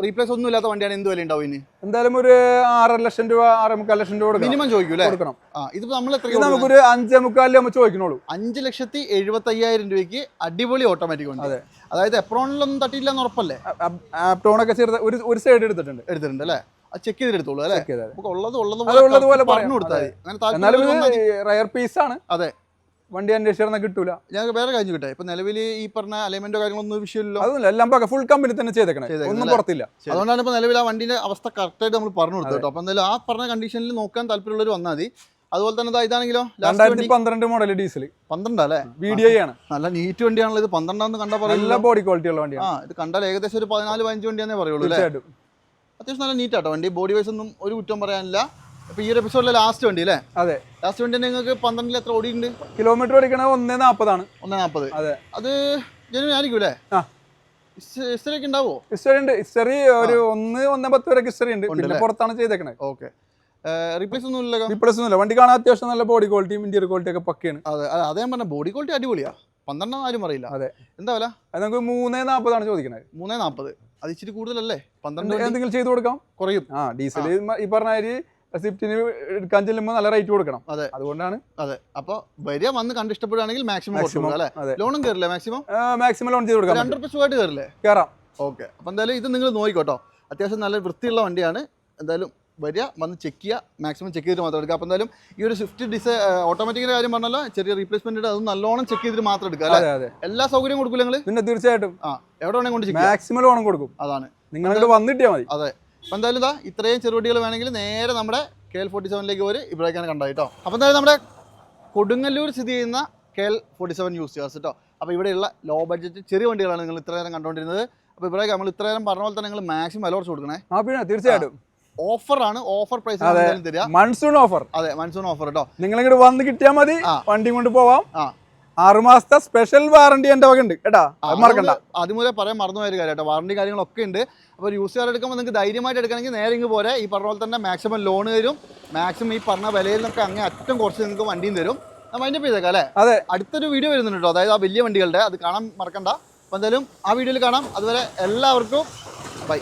റീപ്ലേസ് ഒന്നും ഇല്ലാത്ത വണ്ടിയാണ് എന്ത് വില ഉണ്ടാവും ഇനി എന്തായാലും ഒരു ആറര ലക്ഷം രൂപ ആറേ മുക്കാൽ ലക്ഷം രൂപ മിനിമം ചോദിക്കും കൊടുക്കണം. ആ ഇതിപ്പോ നമ്മൾ എത്ര നമുക്കൊരു അഞ്ചേ മുക്കാലിൽ നമ്മൾ ചോദിക്കണുള്ളൂ. അഞ്ച് ലക്ഷത്തി എഴുപത്തി അയ്യായിരം രൂപയ്ക്ക് അടിപൊളി ഓട്ടോമാറ്റിക് ഉണ്ട് അതെ. അതായത് എപ്രോണിലൊന്നും തട്ടിയില്ല എന്ന് ഉറപ്പല്ലേ ആപ്റ്റോൺ ഒക്കെ ചെറുത് ഒരു ഒരു സൈഡ് എടുത്തിട്ടുണ്ട്. എടുത്തിട്ടുണ്ട് അല്ലേ? അത് ചെക്ക് ചെയ്തെടുത്തോളൂ അല്ലേ? ഉള്ളത് ഉള്ളത് പോലെ പറഞ്ഞു കൊടുത്താൽ മതി. റയർ പീസാണ് അതെ. വണ്ടി അന്വേഷിച്ചാൽ കിട്ടൂല. ഞങ്ങൾക്ക് വേറെ കാര്യം കിട്ടെ ഇപ്പൊ നിലവിൽ ഈ പറഞ്ഞ അലൈൻമെന്റോ കാര്യങ്ങളൊന്നും വിഷയമില്ല അതൊന്നും എല്ലാം ഫുൾ കമ്പനി തന്നെ ചെയ്തേക്കണേ. ഒന്നും? പുറത്തില്ല. അതുകൊണ്ടാണ് ഇപ്പൊ നിലവിൽ ആ വണ്ടിന്റെ അവസ്ഥ കറക്റ്റായിട്ട് നമ്മൾ പറഞ്ഞു കൊടുത്തു കേട്ടോ. അപ്പൊ എന്തായാലും ആ പറഞ്ഞ കണ്ടീഷനിൽ നോക്കാൻ താല്പര്യമുള്ളവർ വന്നാൽ മതി. അതുപോലെ തന്നെ ഇതാണെങ്കിലോ രണ്ടായിരത്തി പന്ത്രണ്ട് മോഡൽ ഡീസൽ പന്ത്രണ്ടല്ലേ വി ഡി ഐ ആണ്. നല്ല നീറ്റ് വണ്ടിയാണല്ലോ ഇത്. പന്ത്രണ്ടാന്ന് കണ്ടാൽ നല്ല പറയില്ല ബോഡി ക്വാളിറ്റി ഉള്ള വണ്ടിയാണ്. ആ ഇത് കണ്ടാൽ ഏകദേശം ഒരു പതിനാല് പതിനഞ്ച് വണ്ടിയാന്നേ പറയുള്ളൂ അത്യാവശ്യം നല്ല നീറ്റാട്ടോ വണ്ടി ബോഡി വൈസ് ഒന്നും ഒരു കുറ്റം പറയാനില്ല. അപ്പൊ ഈ ഒരു എപ്പിസോഡിലെ ലാസ്റ്റ് വണ്ടി അല്ലേ അതെ. ലാസ്റ്റ് വണ്ടി നിങ്ങൾക്ക് പന്ത്രണ്ടിൽ എത്ര ഓടിയുണ്ട് കിലോമീറ്റർ ഓടിക്കണത് ഒന്നേ നാൽപ്പതാണ് ഒന്നേ നാൽപ്പത് അതെ. അത് ജനുവൻ ആയിരിക്കും അല്ലേ ആ. ഹിസ്റ്ററി ഒക്കെ ഉണ്ടാവോ? ഹിസ്റ്ററി ഉണ്ട്. ഹിസ്റ്ററി ഒരു ഒന്ന് ഒന്നേ പത്ത് വരെ ഹിസ്റ്ററി ഉണ്ട്. പിന്നെ പുറത്താണ് ചെയ്തേക്കണത് ഓക്കെ. റീപ്ലേസ് ഒന്നും ഇല്ലല്ലോ റീപ്ലേസ് ഒന്നുമില്ല വണ്ടി കാണാൻ അത്യാവശ്യം നല്ല ബോഡി ക്വാളിറ്റിയും ഇന്റീരിയർ ക്വാളിറ്റി ഒക്കെ പക്കയാണ്. അതെ. അതെ. അതേ പറഞ്ഞ ബോഡി ക്വാളിറ്റി അടിപൊളിയാ. പന്ത്രണ്ടാം ആരും അറിയില്ല അതെ. എന്താ വില? അത് നമുക്ക് മൂന്നേ നാൽപ്പതാണ് ചോദിക്കുന്നത് മൂന്നേ നാൽപ്പത് അത് ഇച്ചിരി കൂടുതലല്ലേ? പന്ത്രണ്ട് എന്തെങ്കിലും ചെയ്ത് കൊടുക്കാം. കുറയും. ആ ഡീസൽ ഈ പറഞ്ഞ സ്വിഫ്റ്റിന് എടുക്കാൻ ചെല്ലുമ്പോൾ നല്ല റേറ്റ് കൊടുക്കണം. അതെ. അതുകൊണ്ടാണ് അതെ. അപ്പൊ വരിക വന്ന് കണ്ട് ഇഷ്ടപ്പെടുകയാണെങ്കിൽ മാക്സിമം അല്ലേ? ലോണും കയറില്ലേ മാക്സിമം മാക്സിമം ലോൺ ചെയ്ത് കൊടുക്കാം. രണ്ടു സുഖമായിട്ട് കയറില്ലേ കയറാം ഓക്കെ അപ്പൊ എന്തായാലും ഇത് നിങ്ങൾ നോക്കിക്കോട്ടോ. അത്യാവശ്യം നല്ല വൃത്തിയുള്ള വണ്ടിയാണ്. എന്തായാലും വരിക വന്ന് ചെക്ക് ചെയ്യുക. മാക്സിമം ചെക്ക് ചെയ്തിട്ട് മാത്രം എടുക്കുക. അപ്പോൾ എന്തായാലും ഈ ഒരു സ്വിഫ്റ്റ് ഡിസൈ ഓട്ടോമാറ്റിക്കിന്റെ കാര്യം പറഞ്ഞല്ലോ. ചെറിയ റീപ്ലേസ്മെന്റ് അത് നല്ലോണം ചെക്ക് ചെയ്തിട്ട് മാത്രം എടുക്കുക അല്ലേ? എല്ലാ സൗകര്യവും കൊടുക്കില്ല നിങ്ങൾ പിന്നെ തീർച്ചയായിട്ടും. ആ. എവിടെ വേണമെങ്കിൽ കൊണ്ട് മാക്സിമം ലോണും കൊടുക്കും. അതാണ്. നിങ്ങളിവിടെ വന്നിട്ടേ മതി. അതെ. അപ്പം എന്തായാലും ഇതാ ഇത്രയും ചെറുവണ്ടികൾ വേണമെങ്കിൽ നേരെ നമ്മുടെ കെ എൽ ഫോർട്ടി സെവനിലേക്ക് ഒരു ഇബ്രാഹിക്കാനെ കണ്ടായി കേട്ടോ. അപ്പോൾ എന്തായാലും നമ്മുടെ കൊടുങ്ങല്ലൂർ സ്ഥിതി ചെയ്യുന്ന K L forty seven use ചെയ്യാസ് കേട്ടോ അപ്പോൾ ഇവിടെയുള്ള ലോ ബഡ്ജറ്റ് ചെറിയ വണ്ടികളാണ് നിങ്ങൾ ഇത്ര നേരം കണ്ടുകൊണ്ടിരുന്നത്. അപ്പോൾ ഇബ്രാഹിം നമ്മൾ ഇത്ര നേരം പറഞ്ഞ പോലെ തന്നെ നിങ്ങൾ മാക്സിമം വില കുറച്ച് കൊടുക്കണേ. ആ പിന്നെ തീർച്ചയായിട്ടും. ഓഫറാണ് ഓഫർ പ്രൈസ് തരിക. മൺസൂൺ ഓഫർ അതെ മൺസൂൺ ഓഫർ കേട്ടോ നിങ്ങൾ ഇങ്ങോട്ട് വന്ന് കിട്ടിയാൽ മതി. വണ്ടി കൊണ്ട് പോവാം. ആ. ആറു മാസത്തെ സ്പെഷ്യൽ വാറണ്ടി എന്റെ വക ഉണ്ട് കേട്ടാ? അത് മറക്കണ്ട. ആദ്യമൂലം പറയാൻ മറന്നു പോയൊരു കാര്യം കേട്ടോ വാറണ്ടി കാര്യങ്ങളൊക്കെ ഉണ്ട്. അപ്പോൾ യൂസ് ചെയ്യാൻ എടുക്കുമ്പോൾ നിങ്ങൾക്ക് ധൈര്യമായിട്ട് എടുക്കണമെങ്കിൽ നേരെ ഇങ്ങ് പോരെ. ഈ പറഞ്ഞ പോലെ തന്നെ മാക്സിമം ലോൺ തരും. മാക്സിമം ഈ പറഞ്ഞ വിലയിൽ നിന്നൊക്കെ അങ്ങേ അറ്റം കുറച്ച് നിങ്ങൾക്ക് വണ്ടിയും തരും. മൈൻഡ് അപ്പ് ചെയ്തേക്കാം അല്ലേ? അതെ. അടുത്തൊരു വീഡിയോ വരുന്നുണ്ട് കേട്ടോ. അതായത് ആ വലിയ വണ്ടികളുടെ. അത് കാണാൻ മറക്കണ്ട. അപ്പോൾ എന്തായാലും ആ വീഡിയോയിൽ കാണാം. അതുവരെ എല്ലാവർക്കും ബൈ